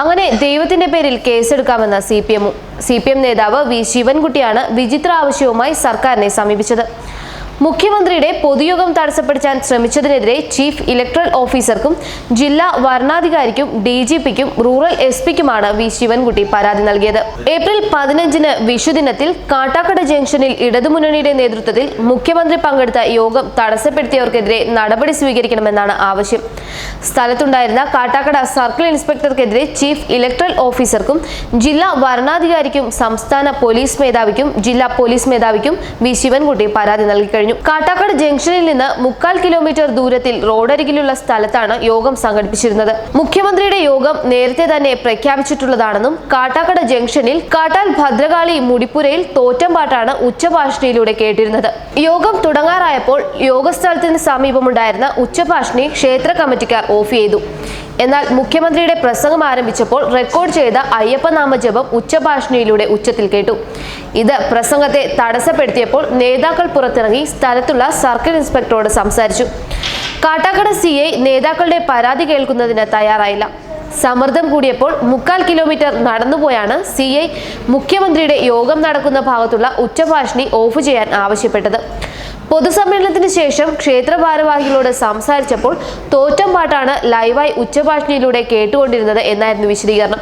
അങ്ങനെ ദൈവത്തിന്റെ പേരിൽ കേസെടുക്കാമെന്ന സി പി എമ്മും സി പി എം നേതാവ് വി ശിവൻകുട്ടിയാണ് വിചിത്ര ആവശ്യവുമായി സർക്കാരിനെ സമീപിച്ചത്. മുഖ്യമന്ത്രിയുടെ പൊതുയോഗം തടസ്സപ്പെടുത്താൻ ശ്രമിച്ചതിനെതിരെ ചീഫ് ഇലക്ട്രൽ ഓഫീസർക്കും ജില്ലാ വരണാധികാരിക്കും ഡി ജി പിക്കും റൂറൽ എസ് പിക്കുമാണ് വി ശിവൻകുട്ടി പരാതി നൽകിയത്. ഏപ്രിൽ പതിനഞ്ചിന് വിഷുദിനത്തിൽ കാട്ടാക്കട ജംഗ്ഷനിൽ ഇടതുമുന്നണിയുടെ നേതൃത്വത്തിൽ മുഖ്യമന്ത്രി പങ്കെടുത്ത യോഗം തടസ്സപ്പെടുത്തിയവർക്കെതിരെ നടപടി സ്വീകരിക്കണമെന്നാണ് ആവശ്യം. സ്ഥലത്തുണ്ടായിരുന്ന കാട്ടാക്കട സർക്കിൾ ഇൻസ്പെക്ടർക്കെതിരെ ചീഫ് ഇലക്ട്രൽ ഓഫീസർക്കും ജില്ലാ വരണാധികാരിക്കും സംസ്ഥാന പോലീസ് മേധാവിക്കും ജില്ലാ പോലീസ് മേധാവിക്കും വി ശിവൻകുട്ടി പരാതി നൽകിക്കഴിഞ്ഞു. കാട്ടാക്കട ജംഗ്ഷനിൽ നിന്ന് മുക്കാൽ കിലോമീറ്റർ ദൂരത്തിൽ റോഡരികിലുള്ള സ്ഥലത്താണ് യോഗം സംഘടിപ്പിച്ചിരുന്നത്. മുഖ്യമന്ത്രിയുടെ യോഗം നേരത്തെ തന്നെ പ്രഖ്യാപിച്ചിട്ടുള്ളതാണെന്നും കാട്ടാക്കട ജംഗ്ഷനിൽ കാട്ടാൽ ഭദ്രകാളി മുടിപ്പുരയിൽ തോറ്റംപാട്ടാണ് ഉച്ചഭാഷണിയിലൂടെ കേട്ടിരുന്നത്. യോഗം തുടങ്ങാറായപ്പോൾ യോഗസ്ഥലത്തിന് സമീപമുണ്ടായിരുന്ന ഉച്ചഭാഷണി ക്ഷേത്ര കമ്മിറ്റിക്കാർ ഓഫ് ചെയ്തു. എന്നാൽ മുഖ്യമന്ത്രിയുടെ പ്രസംഗം ആരംഭിച്ചപ്പോൾ റെക്കോർഡ് ചെയ്ത അയ്യപ്പനാമ ജപം ഉച്ചഭാഷണിയിലൂടെ ഉച്ചത്തിൽ കേട്ടു. ഇത് പ്രസംഗത്തെ തടസ്സപ്പെടുത്തിയപ്പോൾ നേതാക്കൾ പുറത്തിറങ്ങി സ്ഥലത്തുള്ള സർക്കിൾ ഇൻസ്പെക്ടറോട് സംസാരിച്ചു. കാട്ടാക്കട സി ഐ നേതാക്കളുടെ പരാതി കേൾക്കുന്നതിന് തയ്യാറായില്ല. സമ്മർദ്ദം കൂടിയപ്പോൾ മുക്കാൽ കിലോമീറ്റർ നടന്നുപോയാണ് സി ഐ മുഖ്യമന്ത്രിയുടെ യോഗം നടക്കുന്ന ഭാഗത്തുള്ള ഉച്ചഭാഷണി ഓഫ് ചെയ്യാൻ ആവശ്യപ്പെട്ടത്. പൊതുസമ്മേളനത്തിന് ശേഷം ക്ഷേത്ര ഭാരവാഹികളോട് സംസാരിച്ചപ്പോൾ തോറ്റം പാട്ടാണ് ലൈവായി ഉച്ചഭാഷണിയിലൂടെ കേട്ടുകൊണ്ടിരുന്നത് എന്നായിരുന്നു വിശദീകരണം.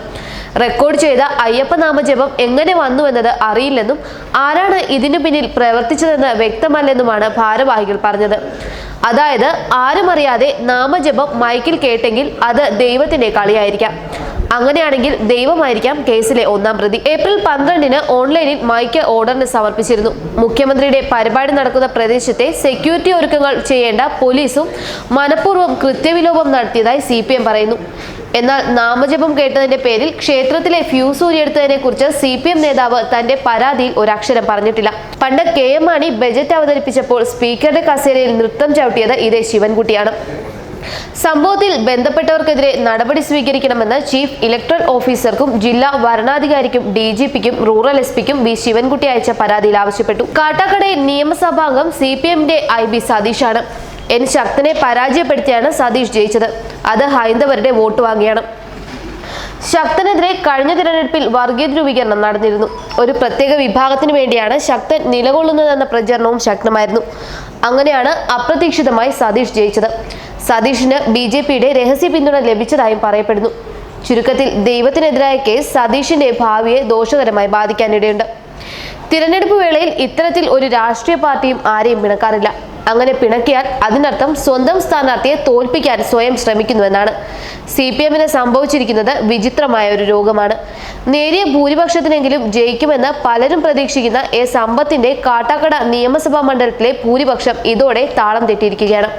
റെക്കോർഡ് ചെയ്ത അയ്യപ്പനാമജപം എങ്ങനെ വന്നു എന്നത് അറിയില്ലെന്നും ആരാണ് ഇതിനു പിന്നിൽ പ്രവർത്തിച്ചതെന്ന് വ്യക്തമല്ലെന്നുമാണ് ഭാരവാഹികൾ പറഞ്ഞത്. അതായത് ആരും അറിയാതെ നാമജപം മൈക്കിൽ കേട്ടെങ്കിൽ അത് ദൈവത്തിന്റെ കളിയായിരിക്കാം. അങ്ങനെയാണെങ്കിൽ ദൈവമായിരിക്കാം കേസിലെ ഒന്നാം പ്രതി. ഏപ്രിൽ പന്ത്രണ്ടിന് ഓൺലൈനിൽ മൈക്ക് ഓർഡറിന് സമർപ്പിച്ചിരുന്നു. മുഖ്യമന്ത്രിയുടെ പരിപാടി നടക്കുന്ന പ്രദേശത്തെ സെക്യൂരിറ്റി ഒരുക്കങ്ങൾ ചെയ്യേണ്ട പോലീസും മനഃപൂർവം കൃത്യവിലോപം നടത്തിയതായി സി പറയുന്നു. എന്നാൽ നാമജപം കേട്ടതിന്റെ പേരിൽ ക്ഷേത്രത്തിലെ ഫ്യൂസ് ഊരിയെടുത്തതിനെ കുറിച്ച് സി പി എം നേതാവ് തന്റെ പരാതിയിൽ ഒരക്ഷരം പറഞ്ഞിട്ടില്ല. പണ്ട് കെ എം മാണി ബജറ്റ് അവതരിപ്പിച്ചപ്പോൾ സ്പീക്കറുടെ കസേരയിൽ നൃത്തം ചവിട്ടിയത് ഇതേ ശിവൻകുട്ടിയാണ്. സംഭവത്തിൽ ബന്ധപ്പെട്ടവർക്കെതിരെ നടപടി സ്വീകരിക്കണമെന്ന് ചീഫ് ഇലക്ട്രൽ ഓഫീസർക്കും ജില്ലാ വരണാധികാരിക്കും ഡി ജി പിക്കും റൂറൽ എസ് പിക്കും വി ശിവൻകുട്ടി അയച്ച പരാതിയിൽ ആവശ്യപ്പെട്ടു. കാട്ടാക്കടയിൽ നിയമസഭാംഗം സി പി എമ്മിന്റെ ഐ ബി സതീഷാണ്. എൻ ശക്തനെ പരാജയപ്പെടുത്തിയാണ് സതീഷ് ജയിച്ചത്. അത് ഹൈന്ദവരുടെ വോട്ട് വാങ്ങിയാണ്. ശക്തനെതിരെ കഴിഞ്ഞ തിരഞ്ഞെടുപ്പിൽ വർഗീയ ധ്രുവീകരണം നടന്നിരുന്നു. ഒരു പ്രത്യേക വിഭാഗത്തിന് വേണ്ടിയാണ് ശക്തൻ നിലകൊള്ളുന്നതെന്ന പ്രചരണവും ശക്തമായിരുന്നു. അങ്ങനെയാണ് അപ്രതീക്ഷിതമായി സതീഷ് ജയിച്ചത്. സതീഷിന് ബി ജെ പിയുടെ രഹസ്യ പിന്തുണ ലഭിച്ചതായും പറയപ്പെടുന്നു. ചുരുക്കത്തിൽ ദൈവത്തിനെതിരായ കേസ് സതീഷിന്റെ ഭാവിയെ ദോഷകരമായി ബാധിക്കാനിടയുണ്ട്. തിരഞ്ഞെടുപ്പ് വേളയിൽ ഇത്തരത്തിൽ ഒരു രാഷ്ട്രീയ പാർട്ടിയും ആരെയും പിണക്കാറില്ല. അങ്ങനെ പിണക്കിയാൽ അതിനർത്ഥം സ്വന്തം സ്ഥാനാർത്ഥിയെ തോൽപ്പിക്കാൻ സ്വയം ശ്രമിക്കുന്നുവെന്നാണ്. സി പി എമ്മിന് സംഭവിച്ചിരിക്കുന്നത് വിചിത്രമായ ഒരു രോഗമാണ്. നേരിയ ഭൂരിപക്ഷത്തിനെങ്കിലും ജയിക്കുമെന്ന് പലരും പ്രതീക്ഷിക്കുന്ന എ സമ്പത്തിന്റെ കാട്ടാക്കട നിയമസഭാ മണ്ഡലത്തിലെ ഭൂരിപക്ഷം ഇതോടെ താളം തെറ്റിയിരിക്കുകയാണ്.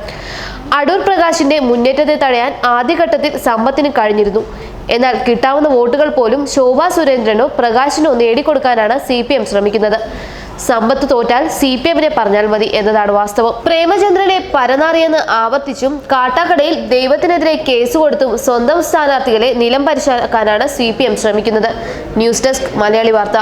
അടൂർ പ്രകാശിന്റെ മുന്നേറ്റത്തെ തടയാൻ ആദ്യഘട്ടത്തിൽ സമ്പത്തിന് കഴിഞ്ഞിരുന്നു. എന്നാൽ കിട്ടാവുന്ന വോട്ടുകൾ പോലും ശോഭാ സുരേന്ദ്രനോ പ്രകാശിനോ നേടിക്കൊടുക്കാനാണ് സി പി എം ശ്രമിക്കുന്നത്. സമ്പത്ത് തോറ്റാൽ സി പി എമ്മിനെ പറഞ്ഞാൽ മതി എന്നതാണ് വാസ്തവം. പ്രേമചന്ദ്രനെ പരനാറിയെന്ന് ആവർത്തിച്ചും കാട്ടാക്കടയിൽ ദൈവത്തിനെതിരെ കേസ് കൊടുത്തും സ്വന്തം സ്ഥാനാർത്ഥികളെ നിലം പരിശാക്കാനാണ് സി പി എം ശ്രമിക്കുന്നത്. News desk Malayali Vartha.